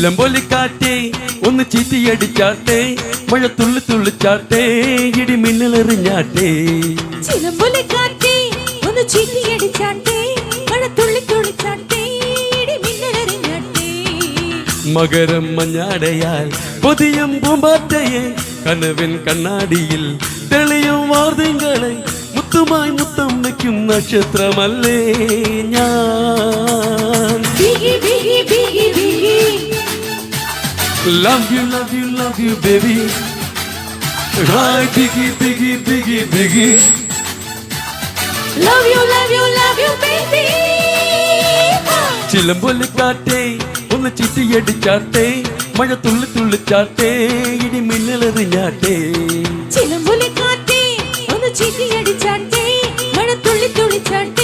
ചിലമ്പൊലിക്കാറ്റേ ഒന്ന് ചീറ്റിയടിച്ചാട്ടേ മഴ തുള്ളി തുള്ളിച്ചാട്ടേ ഇടി മിന്നലെറിഞ്ഞാട്ടെ ചിലമ്പൊലി കാറ്റേ ഒന്ന് ചീറ്റിയടിച്ചാട്ടേ മഴ തുള്ളി തുള്ളിച്ചാട്ടേ ഇടി മിന്നലെറിഞ്ഞാട്ടേ മകരം മഞ്ഞാടയാൽ പൊതിയും പൂമ്പാറ്റയെ കനവിൻ കണ്ണാടിയിൽ തെളിയും വാർദ്യങ്ങളെ മുത്തുമായി മുത്തം വയ്ക്കും നക്ഷത്രമല്ലേ ഞാൻ. Love you love you love you baby hi biggie biggie biggie biggie love you love you love you baby ചിലമ്പൊലിക്കാറ്റേ ഒന്ന് ചിറ്റിയടിച്ചാട്ടെ മഴ തുള്ളി തുള്ളിച്ചാട്ടെ ഇടി മിന്നലെറിഞ്ഞാട്ടെ ചിലമ്പൊലി കാറ്റേ ഒന്ന് ചീറ്റിയടിച്ചാട്ടെ മഴ തുള്ളി തുള്ളിച്ചാട്ടെ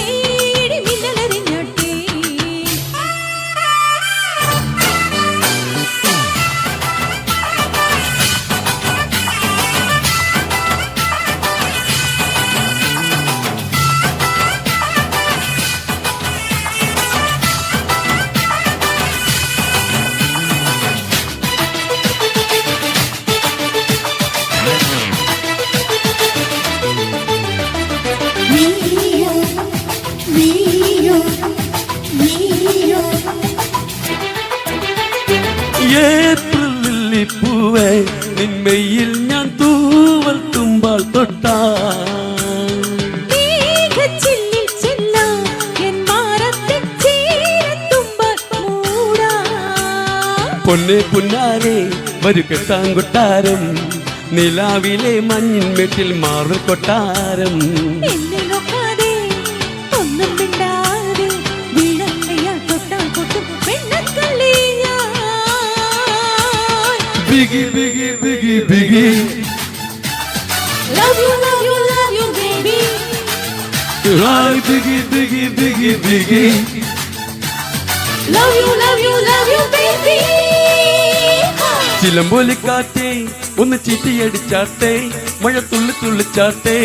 ഏപ്രിൽ ലില്ലിപ്പൂവേ നിന്മയിൽ ഞാൻ തൂവൽ തുമ്പാൾ തൊട്ടാ. പൊന്നെ പുന്നാരെ വരു കെട്ടാൻ കൊട്ടാരം നിലാവിലെ മഞ്ഞിൻ മെട്ടിൽ മാറു കൊട്ടാരം biggie biggie biggie biggie Love you, love you, love you, baby. Hi biggie biggie biggie biggie Love you, love you, love you, baby. ചിലമ്പൊലിക്കാറ്റേ ഒന്ന് ചീറ്റിയടിച്ചാട്ടെ മഴ തുള്ളി തുള്ളിച്ചാട്ടെ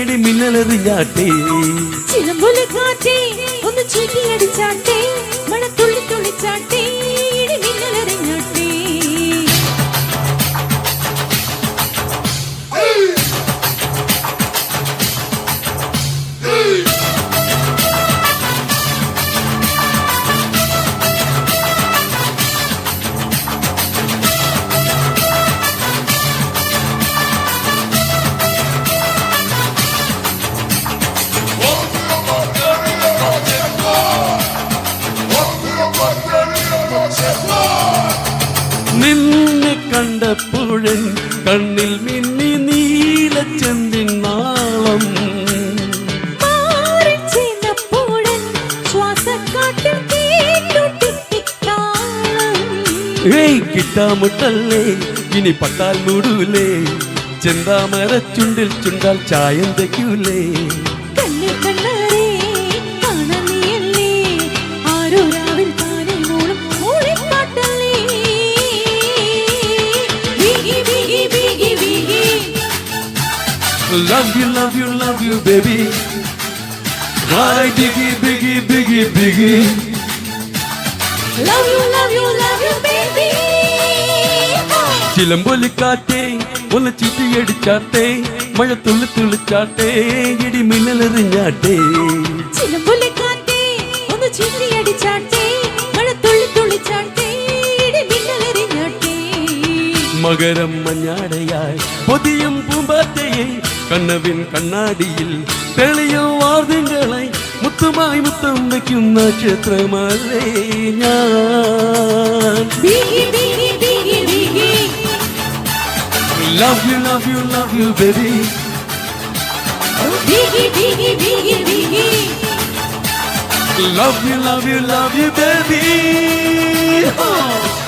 ഇടി മിന്നലെറിഞ്ഞാട്ടെ ചിലമ്പൊലി കാറ്റേ, ഒന്ന് ചീറ്റിയടിച്ചാട്ടെ, നിന്നെ കണ്ടപ്പോഴൻ കണ്ണിൽ മിന്നി നീലച്ചെന്തിൻ നാളം. ഏയ് കിട്ടാമുട്ടല്ലേ ഇനി പട്ടാൽ മൂടൂലേ. ചെന്താമര ചുണ്ടിൽ ചുണ്ടാൽ ചായം തയ്ക്കൂലേ കണ്ണിൽ കണ്ണാരെ you baby. Hi, Biggie, Biggie, Biggie, biggie Love you, love you, love you, baby. ചിലമ്പൊലിക്കാറ്റേ ഒന്ന് ചുറ്റിയടിച്ചാട്ടെ മഴ തുള്ളി തുള്ളിച്ചാട്ടേ ഇടി മിന്നലെറിഞ്ഞാട്ടെ ചിലമ്പൊലിക്കാറ്റേ, ഒന്ന് ചുറ്റിയടിച്ചാട്ടെ, മകരം മഞ്ഞാടയായി പൊതിയും പൂമ്പാറ്റയെ കണ്ണവിൻ കണ്ണാടിയിൽ തെളിയും വാർദ്യങ്ങളെ മുത്തുമായി മുത്തം വയ്ക്കുന്ന ക്ഷേത്രമല്ലേ ഞാൻ Love you, love you, love you, baby. You love you baby Biggie, biggie, biggie, Love you, love you, love you, baby. Baby